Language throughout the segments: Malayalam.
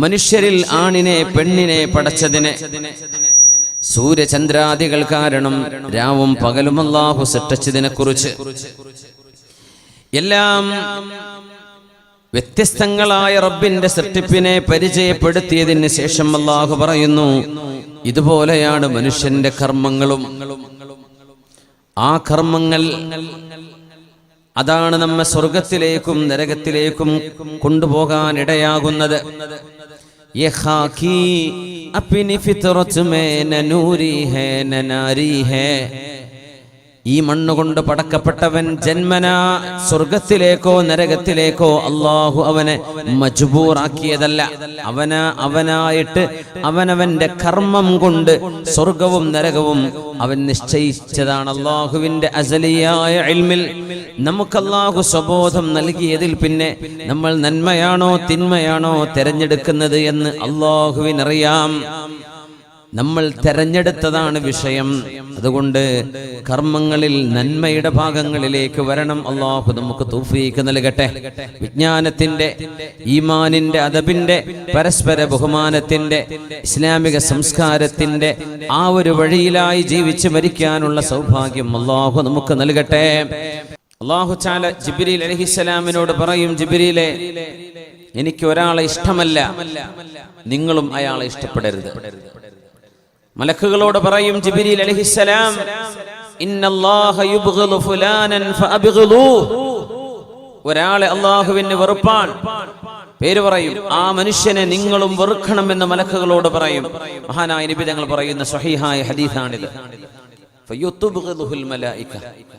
മനുഷ്യരിൽ ആണിനെ പെണ്ണിനെ പടച്ചതിനെ. സൂര്യചന്ദ്രാദികൾ കാരണം രാവും പകലും അള്ളാഹു സൃഷ്ടിച്ചതിനെ കുറിച്ച് എല്ലാം വ്യത്യസ്തങ്ങളായ റബ്ബിന്റെ സൃഷ്ടിപ്പിനെ പരിചയപ്പെടുത്തിയതിന് ശേഷം അള്ളാഹു പറയുന്നു ഇതുപോലെയാണ് മനുഷ്യന്റെ കർമ്മങ്ങളും. ആ കർമ്മങ്ങൾ അതാണ് നമ്മെ സ്വർഗത്തിലേക്കും നരകത്തിലേക്കും കൊണ്ടുപോകാൻ ഇടയാകുന്നത് ये खाकी अपनी फितरत में न नूरी है न नारी है ഈ മണ്ണുകൊണ്ട് പടക്കപ്പെട്ടവൻ ജന്മന സ്വർഗത്തിലേക്കോ നരകത്തിലേക്കോ അള്ളാഹു അവനെ മജ്ബൂറാക്കിയതല്ല. അവന അവനായിട്ട് അവനവന്റെ കർമ്മം കൊണ്ട് സ്വർഗവും നരകവും അവൻ നിശ്ചയിച്ചതാണ് അള്ളാഹുവിന്റെ അസലിയായ ഇൽമിൽ. നമുക്ക് അള്ളാഹു സ്വബോധം നൽകിയതിൽ പിന്നെ നമ്മൾ നന്മയാണോ തിന്മയാണോ തിരഞ്ഞെടുക്കുന്നത് എന്ന് അള്ളാഹുവിനറിയാം നമ്മൾ തെരഞ്ഞെടുത്തതാണ് വിഷയം. അതുകൊണ്ട് കർമ്മങ്ങളിൽ നന്മയുടെ ഭാഗങ്ങളിലേക്ക് വരണം. അള്ളാഹു നമുക്ക് തൂഫീക്ക് നൽകട്ടെ. വിജ്ഞാനത്തിന്റെ ഈമാനിന്റെ അതബിന്റെ പരസ്പര ബഹുമാനത്തിന്റെ ഇസ്ലാമിക സംസ്കാരത്തിന്റെ ആ ഒരു വഴിയിലായി ജീവിച്ച് മരിക്കാനുള്ള സൗഭാഗ്യം അള്ളാഹു നമുക്ക് നൽകട്ടെ. അള്ളാഹു ചാല ജിബിരിൽ അലഹിസ്സലാമിനോട് പറയും ജിബിരിയിലെ എനിക്ക് ഒരാളെ ഇഷ്ടമല്ല. നിങ്ങളും അയാളെ ഇഷ്ടപ്പെടരുത്. മലക്കുകളോട് പറയും ജിബിരിൽ അലഹിസലാം ഒരാളെ അള്ളാഹുവിന് വെറുപ്പാൻ പേര് പറയും ആ മനുഷ്യനെ നിങ്ങളും വെറുക്കണം എന്ന് മലക്കുകളോട് പറയും. മഹാനായ നബി തങ്ങൾ പറയുന്ന സഹിഹായ ഹദീസാണിത്.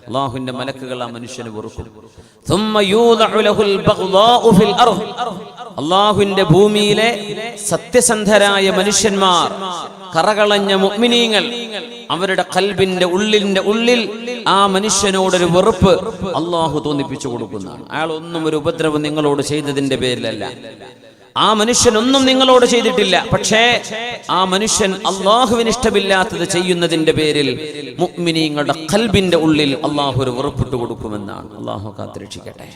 അള്ളാഹുവിന്റെ മലക്കുകൾ ആ മനുഷ്യനെ വെറുക്കും. അള്ളാഹുവിന്റെ ഭൂമിയിലെ സത്യസന്ധരായ മനുഷ്യന്മാർ കറകളഞ്ഞ മുഗ്മിനീങ്ങൾ അവരുടെ കൽബിന്റെ ഉള്ളിന്റെ ഉള്ളിൽ ആ മനുഷ്യനോടൊരു വെറുപ്പ് അള്ളാഹു തോന്നിപ്പിച്ചു കൊടുക്കുന്നതാണ്. അയാൾ ഒന്നും ഒരു ഉപദ്രവം നിങ്ങളോട് ചെയ്തതിന്റെ പേരിലല്ല. ആ മനുഷ്യൻ ഒന്നും നിങ്ങളോട് ചെയ്തിട്ടില്ല. പക്ഷേ ആ മനുഷ്യൻ അള്ളാഹുവിന് ഇഷ്ടമില്ലാത്തത് ചെയ്യുന്നതിന്റെ പേരിൽ മുഗ്മിനീങ്ങളുടെ കൽബിന്റെ ഉള്ളിൽ അള്ളാഹു ഒരു വെറുപ്പിട്ട് കൊടുക്കുമെന്നാണ്. അള്ളാഹു കാത്തിരക്ഷിക്കട്ടെ.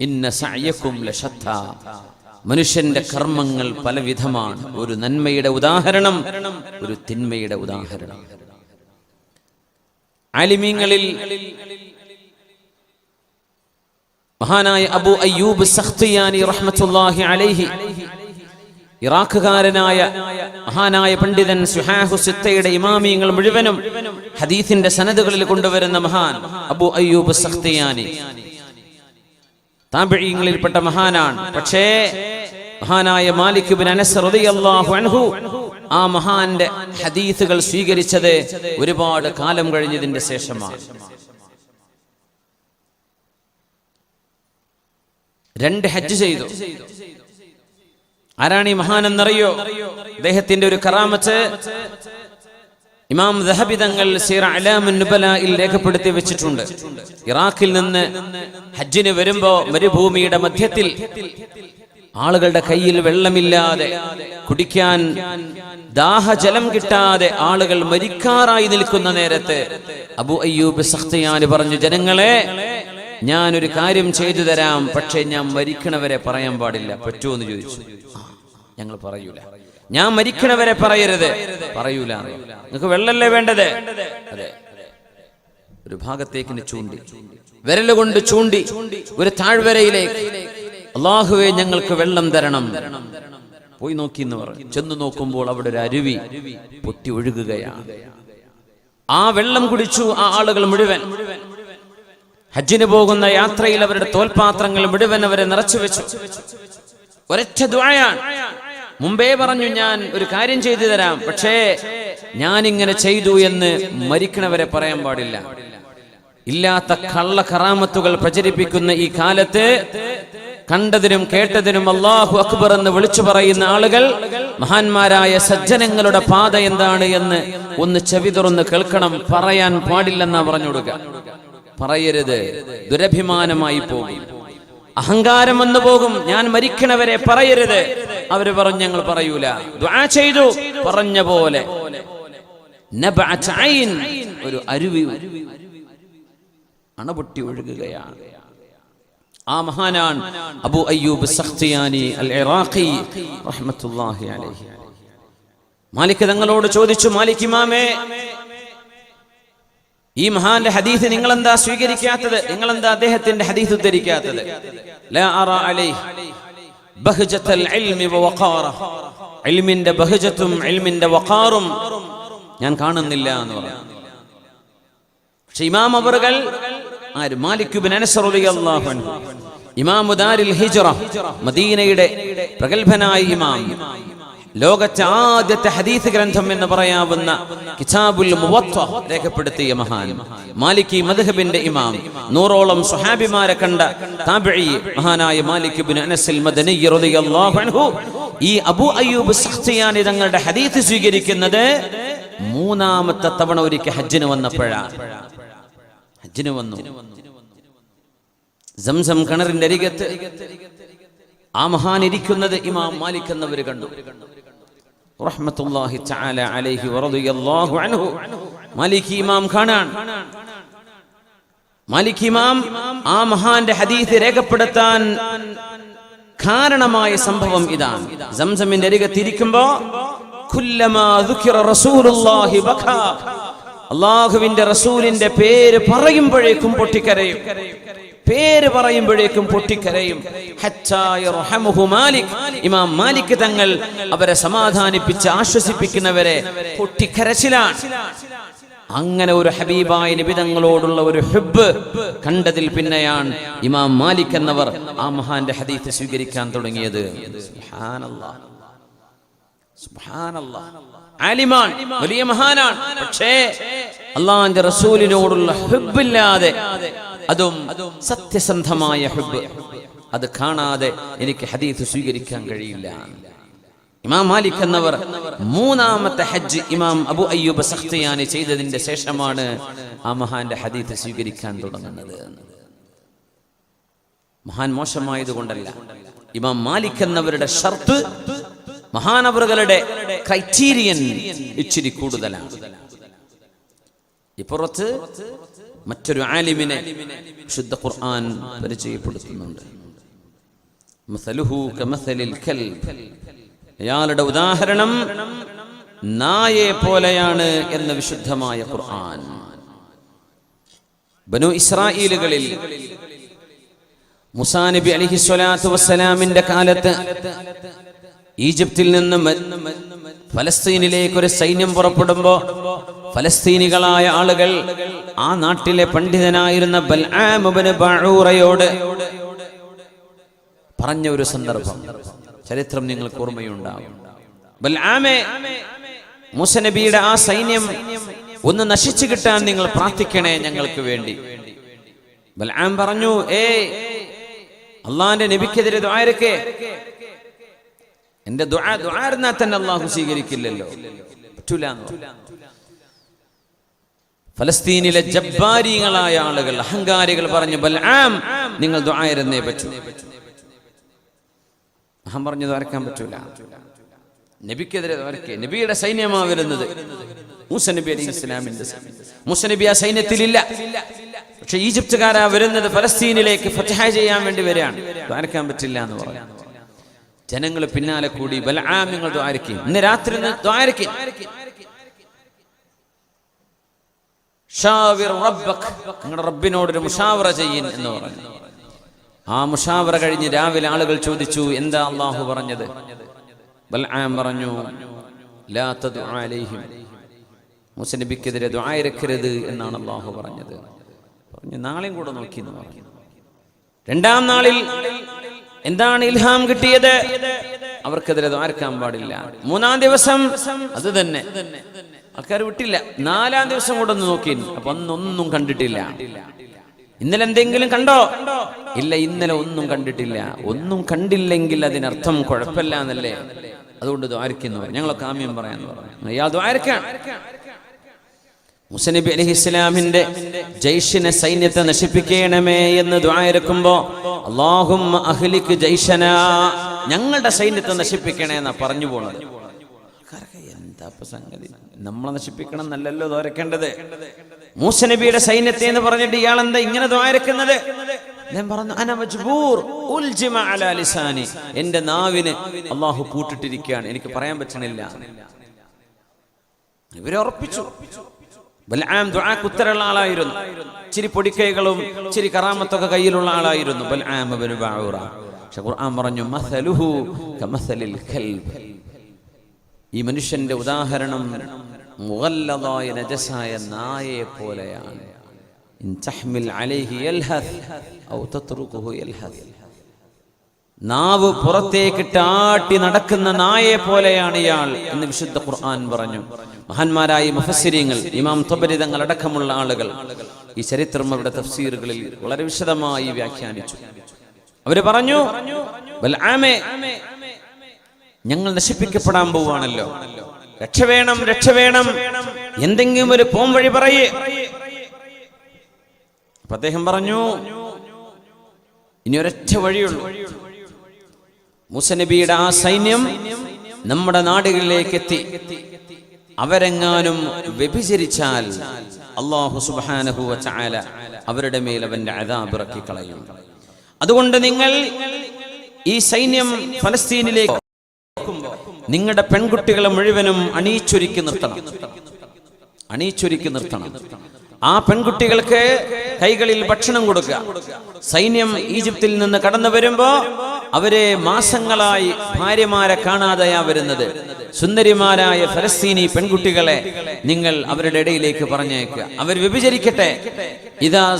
ഇന്ന സഅയക്കും ലശത്ത. മനുഷ്യന്റെ കർമ്മങ്ങൾ പലവിധമാണ്. ഒരു നന്മയുടെ ഉദാഹരണം ഒരു തിന്മയുടെ ഉദാഹരണം. ആലിമീങ്ങളിൽ മഹാനായ അബു അയ്യൂബ് സഖ്തിയാനി അലൈഹി ഇറാഖുകാരനായ മഹാനായ പണ്ഡിതൻ സുഹാഹു സിത്തയുടെ ഇമാമിയങ്ങൾ മുഴുവനും ഹദീസിന്റെ സനദുകളിൽ കൊണ്ടുവരുന്ന മഹാൻ അബു അയ്യൂബ് സഖ്തിയാനി. താപിഴയങ്ങളിൽപ്പെട്ട മഹാനാണ്. പക്ഷേ മഹാനായ മാലിക് ബിൻ അനസ് റളിയല്ലാഹു അൻഹു ആ മഹാന്റെ ഹദീസുകൾ സ്വീകരിച്ചത് ഒരുപാട് കാലം കഴിഞ്ഞതിന്റെ ശേഷമാണ്. രണ്ട് ഹജ്ജ് ചെയ്തു. ആരാണ് ഈ മഹാൻ എന്നറിയോ അദ്ദേഹത്തിന്റെ ഒരു കറാമത്ത് ഇമാം ദഹബി തങ്ങൾ സീറ അലാമുൻ നുബലയിൽ രേഖപ്പെടുത്തി വെച്ചിട്ടുണ്ട്. ഇറാഖിൽ നിന്ന് ഹജ്ജിന് വരുമ്പോ മരുഭൂമിയുടെ മധ്യത്തിൽ ആളുകളുടെ കയ്യിൽ വെള്ളമില്ലാതെ കുടിക്കാൻ ദാഹജലം കിട്ടാതെ ആളുകൾ മരിക്കാറായി നിൽക്കുന്ന നേരത്ത് അബു അയ്യൂബ് സഖ്തിയാന് പറഞ്ഞു ജനങ്ങളെ ഞാൻ ഒരു കാര്യം ചെയ്തു തരാം പക്ഷെ ഞാൻ മരിക്കണവരെ പറയാൻ പാടില്ല. പറ്റുമോ എന്ന് ചോദിച്ചു. "ആ, ഞങ്ങൾ പറയൂല. ഞാൻ മരിക്കണവരെ പറയരുത്. പറയൂല. നിങ്ങൾക്ക് വെള്ളല്ലേ വേണ്ടത്? അതെ. ഒരു ഭാഗത്തേക്ക് ചൂണ്ടി. വിരലുകൊണ്ട് ചൂണ്ടി. ഒരു താഴ്വരയിലേക്ക്. അള്ളാഹുവെ ഞങ്ങൾക്ക് വെള്ളം തരണം. പോയി നോക്കി എന്ന് പറഞ്ഞു ചെന്ന് നോക്കുമ്പോൾ അവിടെ ഒരു അരുവി പൊട്ടി ഒഴുകുകയാണ് ആ വെള്ളം കുടിച്ചു ആ ആളുകൾ മുഴുവൻ. ഹജ്ജിന് പോകുന്ന യാത്രയിൽ അവരുടെ തോൽപാത്രങ്ങൾ മുഴുവൻ അവരെ നിറച്ചു വെച്ചു ഒരൊറ്റ ദ്വായാണ് മുമ്പേ പറഞ്ഞു ഞാൻ ഒരു കാര്യം ചെയ്തു തരാം. പക്ഷേ ഞാൻ ഇങ്ങനെ ചെയ്തു എന്ന് മരിക്കണവരെ പറയാൻ പാടില്ല. ഇല്ലാത്ത കള്ള കറാമത്തുകൾ പ്രചരിപ്പിക്കുന്ന ഈ കാലത്ത് കണ്ടതിനും കേട്ടതിനും അള്ളാഹു അക്ബർ എന്ന് വിളിച്ചു പറയുന്ന ആളുകൾ മഹാന്മാരായ സജ്ജനങ്ങളുടെ പാത എന്താണ് എന്ന് ഒന്ന് ചെവി തുറന്ന് കേൾക്കണം. പറയാൻ പാടില്ലെന്നാ പറഞ്ഞു കൊടുക്കുക. പറയരുത്. ദുരഭിമാനമായി പോകും. അഹങ്കാരം വന്നു പോകും. ഞാൻ മരിക്കണവരെ പറയരുത്. അവർ പറഞ്ഞു ഞങ്ങൾ പറയൂല. ചെയ്തു. പറഞ്ഞ പോലെ. ഒരു അരുവി. അണപൊട്ടി ഒഴുകുകയാണ്. ആ മഹാനാണ് അബു അയ്യൂബ് സഖ്തിയാനി അൽ ഇറാഖി അലൈഹി. മാലിക് തങ്ങളോട് ചോദിച്ചു മാലിക് ഇമാമേ ഈ മഹാന്റെ ഹദീസ് നിങ്ങൾ എന്താ സ്വീകരിക്കാത്തത്? നിങ്ങൾ എന്താ അദ്ദേഹത്തിന്റെ ഹദീസ് ഉദ്ധരിക്കാത്തത്? ഇൽമിന്റെ വഖാറും ഞാൻ കാണുന്നില്ല എന്ന് പറഞ്ഞു. പക്ഷെ ഇമാം അവറുകൾ മദീനയുടെ പ്രഗത്ഭനായ ഇമാം. ലോകത്തെ ആദ്യത്തെ ഹദീസ് ഗ്രന്ഥം എന്ന് പറയാവുന്ന കിതാബുൽ മുവത്ത രേഖപ്പെടുത്തിയ മഹാൻ മാലിക്കി മദ്ഹബിന്റെ ഇമാം. നൂറോളം സുഹാബിമാരെ കണ്ട താബിഈ മഹാനായ മാലിക് ബിൻ അൽ മദനി റളിയല്ലാഹു അൻഹു ഈ അബൂ അയ്യൂബ് സഖ്തിയാനി തങ്ങളുടെ ഹദീസ് സ്വീകരിക്കുന്നത്. മൂന്നാമത്തെ തവണ ഒരിക്കൽ ഹജ്ജിന് വന്നപ്പോഴാണ് ഹജ്ജിന് വന്നു. സംസം കിണറിന്റെ അരികത്ത് ആ മഹാൻ ഇരിക്കുന്നത് ഇമാം മാലിക് എന്നവർ കണ്ടു. റഹ്മത്തുള്ളാഹി തആല അലൈഹി വറദിയല്ലാഹു അൻഹു. മാലിക് ഇമാം ഖാനാൻ മാലിക് ഇമാം ആ മഹാന്റെ ഹദീസ് രേഖപ്പെടുത്താൻ കാരണമായ സംഭവം ഇതാണ്. സംസമിന്റെ അരികത്തിരിക്കുമ്പോ അള്ളാഹുവിന്റെ റസൂലിന്റെ പേര് പറയുമ്പോഴേക്കും പൊട്ടിക്കരയും. പേര് പറയുമ്പോഴേക്കും പൊട്ടിക്കരയും. ഇമാം മാലിക് തങ്ങൾ അവരെ സമാധാനിപ്പിച്ച് ആശ്വസിപ്പിക്കുന്നവരെ പൊട്ടിക്കരച്ചിലാണ്. അങ്ങനെ ഒരു ഹബീബായ നിബിതങ്ങളോടുള്ള ഒരു ഹുബ് കണ്ടതിൽ പിന്നെയാണ് ഇമാം മാലിക് എന്നവർ ആ മഹാന്റെ ഹദീത്ത് സ്വീകരിക്കാൻ തുടങ്ങിയത്. ആലിമാൻ വലിയ മഹാനാണ്. പക്ഷേ അള്ളാന്റെ റസൂലിനോടുള്ള ഹുബില്ലാതെ അതും സത്യസന്ധമായ ഹുബ്. അത് കാണാതെ എനിക്ക് ഹദീസ് സ്വീകരിക്കാൻ കഴിയില്ല. ഇമാം മാലിക് എന്നവർ മൂന്നാമത്തെ ഹജ്ജ് ഇമാം അബു അയ്യൂബ് സഖ്തിയാനി ചെയ്തതിന്റെ ശേഷമാണ് ആ മഹാന്റെ ഹദീത്ത് സ്വീകരിക്കാൻ തുടങ്ങുന്നത്. മഹാൻ മോശമായത് കൊണ്ടല്ല ഇമാം മാലിക് എന്നവരുടെ ഷർത്ത് മഹാനവറുകളുടെ ക്രൈറ്റീരിയൻ ഇച്ചിരി കൂടുതലാണ്. ഇപ്പുറത്ത് മറ്റൊരു ആലിമിനെ ശുദ്ധ ഖുർആൻ പരിചയപ്പെടുത്തുന്നുണ്ട്. അയാളുടെ ഉദാഹരണം നായെ പോലെയാണ് എന്ന വിശുദ്ധമായ ഖുർആൻ. ബനു ഇസ്രായേലുകളിൽ മുസാ നബി അലിഹി സ്വലാത്തു വസ്സലാമിന്റെ കാലത്ത് ഈജിപ്തിൽ നിന്ന് ഫലസ്തീനിലേക്ക് ഒരു സൈന്യം പുറപ്പെടുമ്പോ ഫലസ്തീനികളായ ആളുകൾ ആ നാട്ടിലെ പണ്ഡിതനായിരുന്ന ബൽആം ഇബ്നു ബഅൂറയോട് പറഞ്ഞ ഒരു സന്ദർഭം. ചരിത്രം നിങ്ങൾക്ക് ഓർമ്മയുണ്ടാവും. ആ സൈന്യം ഒന്ന് നശിച്ചു കിട്ടാൻ നിങ്ങൾ പ്രാർത്ഥിക്കണേ ഞങ്ങൾക്ക് വേണ്ടി. ബൽആം പറഞ്ഞു ഏ അള്ളാന്റെ നബിക്കെതിരെ ദ്വാരക്കെ എന്റെ ദുആ ദുആർന്നാ തന്നെ അള്ളാഹു സ്വീകരിക്കില്ലല്ലോ. പറ്റൂല. ഫലസ്തീനിലെ ജബ്ബാരികളായ ആളുകൾ അഹങ്കാരികൾ പറഞ്ഞു ബൽആം നിങ്ങൾ ദുആയിരുന്നേ പറ്റൂ. അഹം പറഞ്ഞു ദ്വാരക്കാൻ പറ്റൂല. നബിക്കെതിരെ ദ്വാരക്കെ നബിയുടെ സൈന്യമാ വരുന്നത്. മൂസ നബി അലി ഇസ്ലാമിന്റെ മൂസനബി മൂസ നബി ആ സൈന്യത്തിലില്ല. പക്ഷെ ഈജിപ്തുകാരാ വരുന്നത് ഫലസ്തീനിലേക്ക് ഫതഹ ചെയ്യാൻ വേണ്ടി വരികയാണ്. ദ്വാരക്കാൻ പറ്റില്ല എന്ന് പറഞ്ഞു ജനങ്ങൾ പിന്നാലെ കൂടി ബലാമ്യങ്ങൾ ദ്വാരക്കും ഇന്ന് രാത്രി നിങ്ങളുടെ റബ്ബിനോട് ഒരു മുഷാവറ ചെയ്യൻ എന്ന് പറഞ്ഞു. ആ മുഷാവറ കഴിഞ്ഞ് രാവിലെ ആളുകൾ ചോദിച്ചു എന്താ അള്ളാഹു പറഞ്ഞത്? ബൽആം പറഞ്ഞു ലാ തദ്ഉ അലൈഹിം. മൂസ നബിക്കെതിരെ ദ്വായരക്കരുത് എന്നാണ് അള്ളാഹു പറഞ്ഞത്. പറഞ്ഞു നാളെയും കൂടെ നോക്കി എന്ന് പറഞ്ഞു. രണ്ടാം നാളിൽ എന്താണ് ഇൽഹാം കിട്ടിയത്? അവർക്കെതിരെ ദ്വാരക്കാൻ പാടില്ല. മൂന്നാം ദിവസം അത് തന്നെ. ആൾക്കാർ വിട്ടില്ല. നാലാം ദിവസം കൂടെ ഒന്ന് നോക്കി. അപ്പൊ അന്നൊന്നും കണ്ടിട്ടില്ല. ഇന്നലെ എന്തെങ്കിലും കണ്ടോ? ഇല്ല ഇന്നലെ ഒന്നും കണ്ടിട്ടില്ല. ഒന്നും കണ്ടില്ലെങ്കിൽ അതിനർത്ഥം കുഴപ്പമില്ല എന്നല്ലേ? അതുകൊണ്ട് ദ്വാരക്കുന്നു ഞങ്ങളൊക്കെ ആമ്യം പറയാന്ന് പറഞ്ഞു. അയാൾ ദ്വാരക്കാണ് മുസനബി അലി ഇസ്ലാമിന്റെ ജയ്ഷിനെ സൈന്യത്തെ നശിപ്പിക്കണമേ എന്ന് ദ്വായരക്കുമ്പോ അള്ളാഹും അഹ്ലിക്ക് ജയ്ഷന ഞങ്ങളുടെ സൈന്യത്തെ നശിപ്പിക്കണേ എന്നാ പറഞ്ഞു പോണത്. സംഗതി? നമ്മളെ നശിപ്പിക്കണം എന്നല്ലല്ലോ ദ്വാരക്കേണ്ടത് മൂസനബിയുടെ സൈന്യത്തെ എന്ന് പറഞ്ഞിട്ട് ഇയാൾ എന്താ ഇങ്ങനെ ദ്വാരക്കുന്നത് ഞാൻ പറഞ്ഞു അന മജ്ബൂർ ഉൽജിമ അലാ എന്റെ നാവിന് അള്ളാഹു പൂട്ടിട്ടിരിക്കുകയാണ് എനിക്ക് പറയാൻ പറ്റണില്ല. ഇവരെ ഉറപ്പിച്ചു. ബൽആം ദുആക്ക് ഉത്തരമുള്ള ആളായിരുന്നു. ചിരി പൊടിക്കൈകളും ചിരി കറാമത്തൊക്കെ കയ്യിലുള്ള ആളായിരുന്നു. ബൽആം ഇബ്നു ബഊറ പക്ഷെ ഖുർആൻ പറഞ്ഞു മസലുഹു കമസലിൽ കൽബ് ഈ മനുഷ്യന്റെ ഉദാഹരണം മുഗല്ലദായ നജസായ നായയെ പോലെയാണ്. ഇൻ തഹ്മിൽ അലൈഹി യൽഹസ് ഔ തത്റുകുഹു യൽഹസ്. നാവ് പുറത്തേക്ക് ടാട്ടി നടക്കുന്ന നായെ പോലെയാണ് ഇയാൾ എന്ന് വിശുദ്ധ ഖുർആൻ പറഞ്ഞു. മഹാന്മാരായ മുഫസ്സിരിങ്ങൾ ഇമാം തൊബരിതങ്ങൾ അടക്കമുള്ള ആളുകൾ ഈ ചരിത്രം അവരുടെ തഫ്സീറുകളിൽ വളരെ വിശദമായി വ്യാഖ്യാനിച്ചു. അവർ പറഞ്ഞു ഞങ്ങൾ നശിപ്പിക്കപ്പെടാൻ പോവാണല്ലോ രക്ഷ വേണം രക്ഷ വേണം. എന്തെങ്കിലും ഒരു പോം വഴി പറയേ. അദ്ദേഹം പറഞ്ഞു ഇനി ഒരൊറ്റ വഴിയുള്ളൂ മുസനബിയുടെ ആ സൈന്യം നമ്മുടെ നാടുകളിലേക്ക് എത്തി. അവരെങ്ങാനും വ്യഭിചരിച്ചാൽ അള്ളാഹു സുബ്ഹാനഹു വ തആല അവരുടെ മേൽ അവന്റെ അദാബ് ഇറക്കി കളയും അതുകൊണ്ട് നിങ്ങൾ ഈ സൈന്യം ഫലസ്തീനിലേക്ക് നിങ്ങളുടെ പെൺകുട്ടികളെ മുഴുവനും അണിയിച്ചൊരുക്കി നിർത്തണം. അണിയിച്ചൊരുക്കി നിർത്തണം. ആ പെൺകുട്ടികൾക്ക് കൈകളിൽ ഭക്ഷണം കൊടുക്കുക. സൈന്യം ഈജിപ്തിൽ നിന്ന് കടന്നു വരുമ്പോ അവരെ മാസങ്ങളായി ഭാര്യമാരെ കാണാതെയാ വരുന്നത്. സുന്ദരിമാരായ ഫലസ്തീനി പെൺകുട്ടികളെ നിങ്ങൾ അവരുടെ ഇടയിലേക്ക് പറഞ്ഞേക്കുക അവർ വ്യഭിചരിക്കട്ടെ. ഇതാ.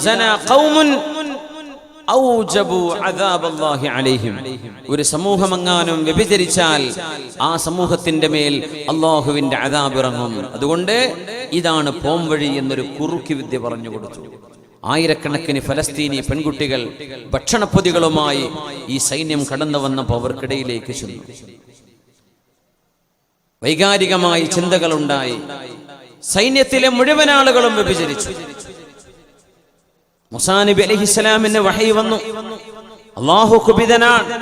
ഒരു സമൂഹമെങ്ങാനും വ്യഭിചരിച്ചാൽ ആ സമൂഹത്തിന്റെ മേൽ അള്ളാഹുവിന്റെ അതാബിറങ്ങും അതുകൊണ്ട് ഇതാണ് പോംവഴി എന്നൊരു കുറുക്കി വിദ്യ പറഞ്ഞു കൊടുത്തു. ആയിരക്കണക്കിന് ഫലസ്തീനി പെൺകുട്ടികൾ ഭക്ഷണപ്പൊതികളുമായി ഈ സൈന്യം കടന്നു വന്നപ്പോൾ അവർക്കിടയിലേക്ക് ചെന്നു. വൈകാരികമായി ചിന്തകളുണ്ടായി. സൈന്യത്തിലെ മുഴുവൻ ആളുകളും വ്യഭിചരിച്ചു. മുസാനബി അലഹിസ്സലാമിന് വഹൈ വന്നു. അള്ളാഹു കുപിതനാണ്.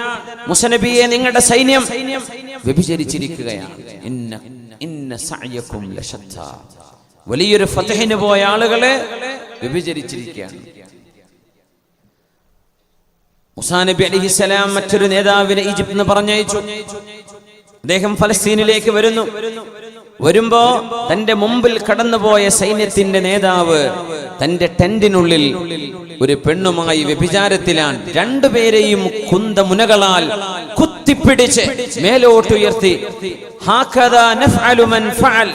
മുസനബിയെ നിങ്ങളുടെ സൈന്യം വ്യഭിചരിച്ചിരിക്കുകയാണ്. വലിയൊരു ഫതഹിന് പോയ ആളുകളെ വ്യഭിചരിച്ചിരിക്കുകയാണ്. മുസാനബി അലിഹിസലാം മറ്റൊരു നേതാവിനെ നിന്ന് പറഞ്ഞയച്ചു. അദ്ദേഹം ഫലസ്തീനിലേക്ക് വരുന്നു. വരുമ്പോ തന്റെ മുമ്പിൽ കടന്നുപോയ സൈന്യത്തിന്റെ നേതാവ് തന്റെ ടെന്റിനുള്ളിൽ ഒരു പെണ്ണുമായി വ്യഭിചാരത്തിലാണ്. രണ്ടുപേരെയും കുന്തമുനകളാൽ കുത്തിപ്പിടിച്ച് മേലോട്ടുയർത്തി. നഫ്അലു മൻ ഫഅൽ.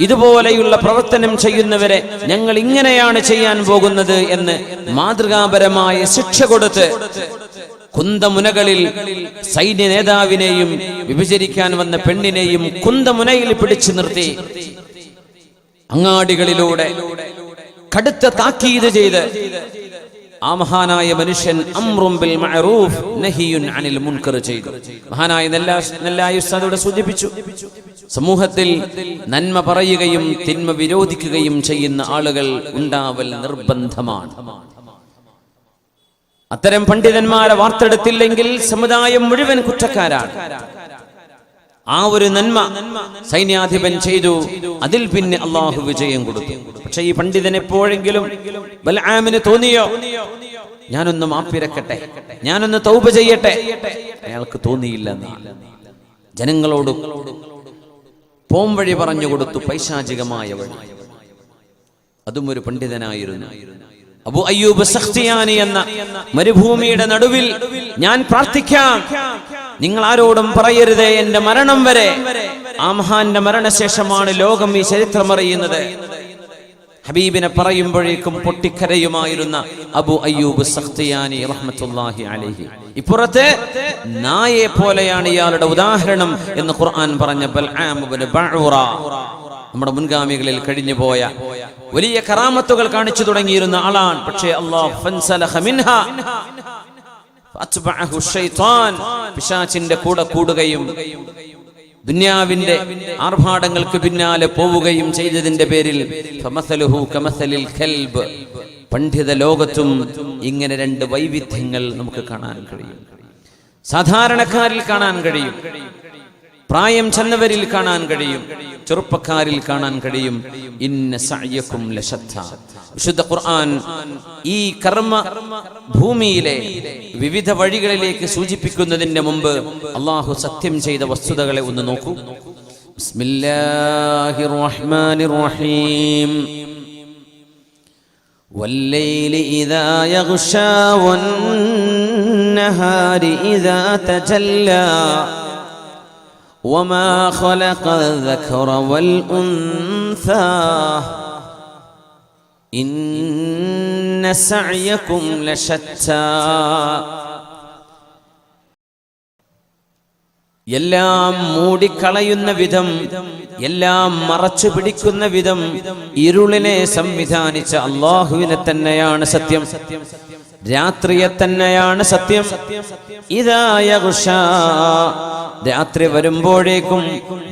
ഇതുപോലെയുള്ള പ്രവർത്തനം ചെയ്യുന്നവരെ ഞങ്ങൾ ഇങ്ങനെയാണ് ചെയ്യാൻ പോകുന്നത് എന്ന് മാതൃകാപരമായ ശിക്ഷ കൊടുത്ത് കുന്തമുനകളിൽ സൈന്യ നേതാവിനെയും വിഭജിക്കാൻ വന്ന പെണ്ണിനെയും കുന്തമുനയിൽ പിടിച്ചു നിർത്തി അങ്ങാടികളിലൂടെ കടുത്ത താക്കീത് ചെയ്ത് ആ മഹാനായ മനുഷ്യൻ അമ്രും ബിൽ മഅറൂഫ് നഹിയുൻ അനിൽ മുൻകർ ചെയ്തു. മഹാനായ നെല്ലാ നെല്ലായ ഉസ്താദോടെ സൂചിപ്പിച്ചു. സമൂഹത്തിൽ നന്മ പറയുകയും തിന്മ വിരോധിക്കുകയും ചെയ്യുന്ന ആളുകൾ ഉണ്ടാവൽ നിർബന്ധമാണ്. അത്തരം പണ്ഡിതന്മാരെ വാർത്തെടുത്തില്ലെങ്കിൽ സമുദായം മുഴുവൻ കുറ്റക്കാരാണ്. ആ ഒരു നന്മ സൈന്യാധിപൻ ചെയ്തു. അതിൽ പിന്നെ അള്ളാഹു വിജയം കൊടുത്തു. പക്ഷെ ഈ പണ്ഡിതൻ എപ്പോഴെങ്കിലും ബൽആമിന് തോന്നിയോ? ഞാനൊന്ന് മാപ്പിരക്കട്ടെ. ഞാനൊന്ന് തൗപ ചെയ്യട്ടെ. അയാൾക്ക് തോന്നിയില്ല ജനങ്ങളോട് പോം വഴി പറഞ്ഞു കൊടുത്തു പൈശാചികമായ വഴി. അതും ഒരു പണ്ഡിതനായിരുന്നു. അബു അയ്യൂബ് സഖ്തിയാനി എന്ന മരുഭൂമിയുടെ നടുവിൽ ഞാൻ പ്രാർത്ഥിക്കാം. നിങ്ങൾ ആരോടും പറയരുതേ എന്റെ മരണം വരെ. ആ മഹാന്റെ മരണശേഷമാണ് ലോകം ഈ ചരിത്രം അറിയുന്നത്. ഹബീബിനെ പറയുമ്പോഴേക്കും പൊട്ടിക്കരയുമായിരുന്ന അബു അയ്യൂബ് സഖ്തിയാനി റഹ്മത്തുള്ളാഹി അലൈഹി. ഇപ്പുറത്തെ നായെ പോലെയാണ് ഇയാളുടെ ഉദാഹരണം എന്ന് ഖുർആൻ പറഞ്ഞ നമ്മുടെ മുൻഗാമികളിൽ കഴിഞ്ഞു പോയ വലിയ കറാമത്തുകൾ കാണിച്ചു തുടങ്ങിയിരുന്ന ആളാണ്. പക്ഷേ അള്ളാഹ് പിശാചിന്റെ കൂടെ കൂടുകയും ദുന്യാവിന്റെ ആർഭാടങ്ങൾക്ക് പിന്നാലെ പോവുകയും ചെയ്തതിന്റെ പേരിൽ പണ്ഡിത ലോകത്തും ഇങ്ങനെ രണ്ട് വൈവിധ്യങ്ങൾ നമുക്ക് കാണാൻ കഴിയും. സാധാരണക്കാരിൽ കാണാൻ കഴിയും. പ്രായം ചെന്നവരിൽ കാണാൻ കഴിയും. ചെറുപ്പക്കാരിൽ കാണാൻ കഴിയും. ഇന്ന സയ്യക്കും ലശത്ത. വിശുദ്ധ ഖുർആൻ ഈ കർമ്മ ഭൂമിയിലെ വിവിധ വഴികളിലേക്ക് സൂചിപ്പിക്കുന്നതിന്റെ മുമ്പ് അള്ളാഹു സത്യം ചെയ്ത വസ്തുതകളെ ഒന്ന് നോക്കൂ ബിസ്മില്ലാഹിർ റഹ്മാനിർ റഹീം والليل إذا يغشى والنهار إذا تجلى وما خلق الذكر والأنثى إن سعيكم لشتى എല്ലാം മൂടിക്കളയുന്ന വിധം എല്ലാം മറച്ചു പിടിക്കുന്ന വിധം ഇരുളിനെ സംവിധാനിച്ച അള്ളാഹുവിനെ തന്നെയാണ് സത്യം രാത്രിയെ തന്നെയാണ് സത്യം ഇതായ രാത്രി വരുമ്പോഴേക്കും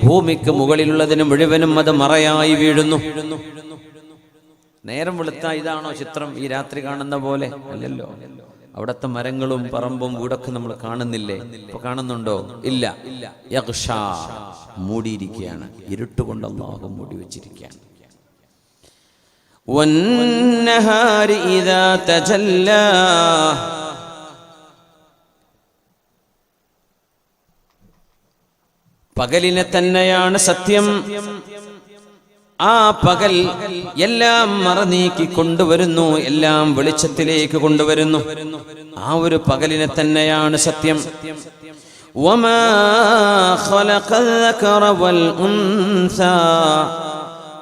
ഭൂമിക്ക് മുകളിലുള്ളതിന് മുഴുവനും അത് മറയായി വീഴുന്നു നേരം വെളുത്ത ഇതാണോ ചിത്രം? ഈ രാത്രി കാണുന്ന പോലെ അല്ലല്ലോ. അവിടുത്തെ മരങ്ങളും പറമ്പും വീടൊക്കെ നമ്മൾ കാണുന്നില്ലേ? ഇപ്പൊ കാണുന്നുണ്ടോ? ഇല്ല. മൂടിയിരിക്കുകയാണ്. ഇരുട്ടുകൊണ്ട് അള്ളാഹു മൂടി വെച്ചിരിക്കുകയാണ്. പകലിനെ തന്നെയാണ് സത്യം. ആ പകൽ എല്ലാം മറനീക്കി കൊണ്ടുവരുന്നു എല്ലാം വെളിച്ചത്തിലേക്ക് കൊണ്ടുവരുന്നു. ആ ഒരു പകലിനെ തന്നെയാണ് സത്യം.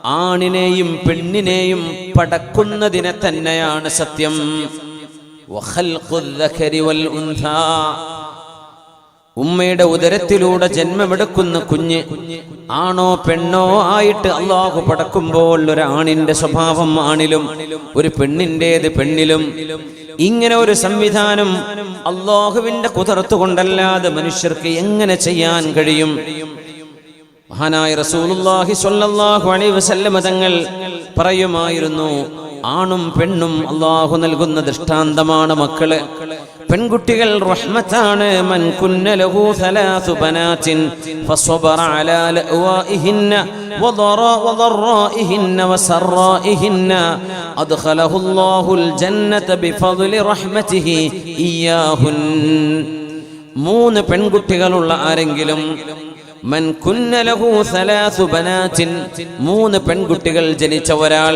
ആണിനെയും പെണ്ണിനെയും പടക്കുന്നതിനെ തന്നെയാണ് സത്യം. ഉമ്മയുടെ ഉദരത്തിലൂടെ ജന്മമെടുക്കുന്ന കുഞ്ഞ് ആണോ പെണ്ണോ ആയിട്ട് അള്ളാഹു പടക്കുമ്പോൾ ഒരു ആണിന്റെ സ്വഭാവം ആണിലും ഒരു പെണ്ണിന്റെത് പെണ്ണിലും. ഇങ്ങനെ ഒരു സംവിധാനം അള്ളാഹുവിന്റെ കുതിർത്തു കൊണ്ടല്ലാതെ മനുഷ്യർക്ക് എങ്ങനെ ചെയ്യാൻ കഴിയും? മഹാനായ റസൂലുള്ളാഹി സ്വല്ലല്ലാഹു അലൈഹി വസല്ലം തങ്ങൾ പറയുമായിരുന്നു ആണും പെണ്ണും അള്ളാഹു നൽകുന്ന ദൃഷ്ടാന്തമാണ് മക്കൾ. പെൺകുട്ടികൾ റഹ്മത്താണ്. മൻ കുന്നലഹു സലാസു ബനാതിൻ ഫസ്വബറ അലാ ലഅവാഇഹിന്ന വദറ വദറാഇഹിന്ന വസറാഇഹിന്ന അദ്ഖലഹു അല്ലാഹുൽ ജന്നത ബിഫദ്ലി റഹ്മതിഹി ഇയ്യാഹുൻ. മൂന്ന് പെൺകുട്ടികളുള്ള ആരെങ്കിലും മൻ കുന്ന ലഹു സലാസു ബനാതിൻ മൂന്ന് പെൺകുട്ടികൾ ജനിച്ച ഒരാൾ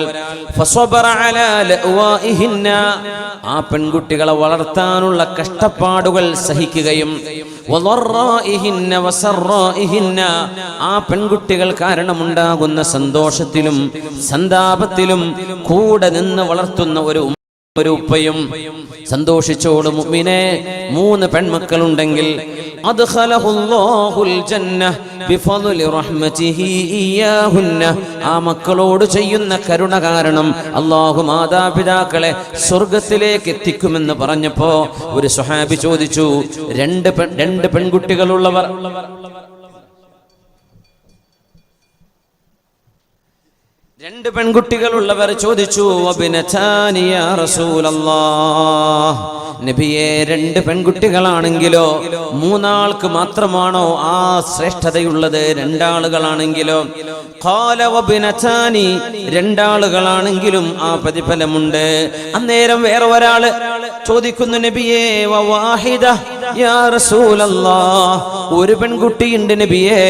അലാ ലഅവാഇഹിന്ന ആ പെൺകുട്ടികളെ വളർത്താനുള്ള കഷ്ടപ്പാടുകൾ സഹിക്കുകയും വളറാഇഹിന്ന വസറാഇഹിന്ന ആ പെൺകുട്ടികൾ കാരണമുണ്ടാകുന്ന സന്തോഷത്തിലും സന്താപത്തിലും കൂടെ നിന്ന് വളർത്തുന്ന ഒരു ഒരു ഉപ്പയും സന്തോഷിച്ചോട് മുഅ്മിനെ. മൂന്ന് പെൺമക്കളുണ്ടെങ്കിൽ ആ മക്കളോട് ചെയ്യുന്ന കരുണ കാരണം അള്ളാഹു മാതാപിതാക്കളെ സ്വർഗത്തിലേക്ക് എത്തിക്കുമെന്ന് പറഞ്ഞപ്പോ ഒരു സുഹാബി ചോദിച്ചു രണ്ട് രണ്ട് പെൺകുട്ടികളുള്ളവർ രണ്ട് പെൺകുട്ടികളുള്ളവർ ചോദിച്ചു? നബിയെ രണ്ട് പെൺകുട്ടികളാണെങ്കിലോ മൂന്നാൾക്ക് മാത്രമാണോ ആ ശ്രേഷ്ഠതയുള്ളത്? രണ്ടാളുകളാണെങ്കിലോ? ഖാല വബിനതാനി രണ്ടാളുകളാണെങ്കിലും ആ പ്രതിഫലമുണ്ട്. അന്നേരം വേറെ ഒരാൾ ചോദിക്കുന്നു നബിയെ റസൂലല്ലാഹ് ഒരു പെൺകുട്ടിയുണ്ട് നബിയെ.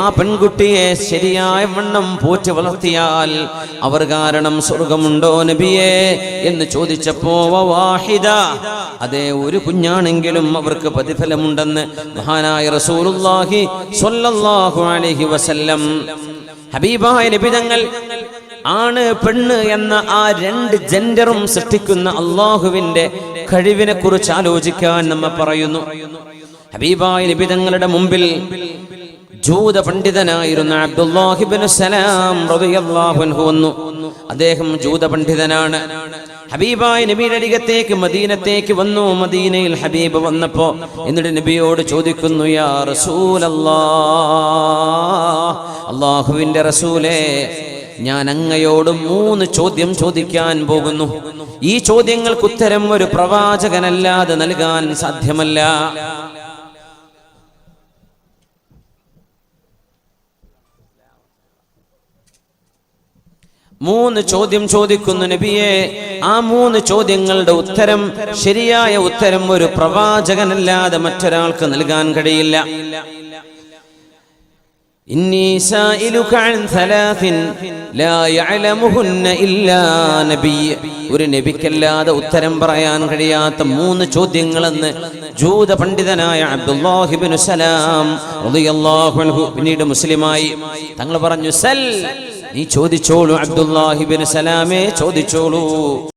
ആ പെൺകുട്ടിയെ ശരിയായ വണ്ണം പോറ്റി വളർത്തിയാൽ അവർ കാരണം സ്വർഗമുണ്ടോ നബിയെ എന്ന് ചോദിച്ചപ്പോ വാഹിദ. അതെ ഒരു കുഞ്ഞാണെങ്കിലും അവർക്ക് പ്രതിഫലമുണ്ടെന്ന് മഹാനായ റസൂലുള്ളാഹി സ്വല്ലല്ലാഹു അലൈഹി വസല്ലം. ഹബീബായ നബിതങ്ങൾ ആണ് പെണ്ണ് എന്ന ആ രണ്ട് ജെൻഡറും സൃഷ്ടിക്കുന്ന അള്ളാഹുവിന്റെ കഴിവിനെ കുറിച്ച് ആലോചിക്കാൻ നമ്മ പറയുന്നു. ഹബീബായ നിബിതങ്ങളുടെ മുമ്പിൽ ജൂത പണ്ഡിതനായിരുന്ന അബ്ദുല്ലാഹിബിൻ സലാം റളിയല്ലാഹു അൻഹു വന്നു. അദ്ദേഹം ജൂത പണ്ഡിതനാണ്. ഹബീബായ നബിയുടെ അരികത്തേക്ക് മദീനത്തേക്ക് വന്നു. മദീനയിൽ ഹബീബ് വന്നപ്പോ എന്നിട്ട് നബിയോട് ചോദിക്കുന്നു യാ റസൂലല്ലാ അള്ളാഹുവിന്റെ റസൂലേ ഞാൻ അങ്ങയോട് മൂന്ന് ചോദ്യം ചോദിക്കാൻ പോകുന്നു. ഈ ചോദ്യങ്ങൾക്ക് ഉത്തരം ഒരു പ്രവാചകനല്ലാതെ നൽകാൻ സാധ്യമല്ല. മൂന്ന് ചോദ്യം ചോദിക്കുന്നു നബിയെ. ആ മൂന്ന് ചോദ്യങ്ങളുടെ ഉത്തരം ശരിയായ ഉത്തരം ഒരു പ്രവാചകനല്ലാതെ മറ്റൊരാൾക്ക് നൽകാൻ കഴിയില്ല. ഇന്നി سائلك عن ثلاث لا يعلمهن إلا نبي. ഒരു നബിക്കല്ലാതെ ഉത്തരം പറയാൻ കഴിയാത്ത മൂന്ന് ചോദ്യങ്ങളെന്ന് ജൂത പണ്ഡിതനായ അബ്ദുല്ലാഹിബ്നു സലാം പിന്നീട് മുസ്ലിമായി തങ്ങൾ പറഞ്ഞു സൽ നീ ചോദിച്ചോളൂ അബ്ദുല്ലാഹിബ്നു സലാമേ ചോദിച്ചോളൂ.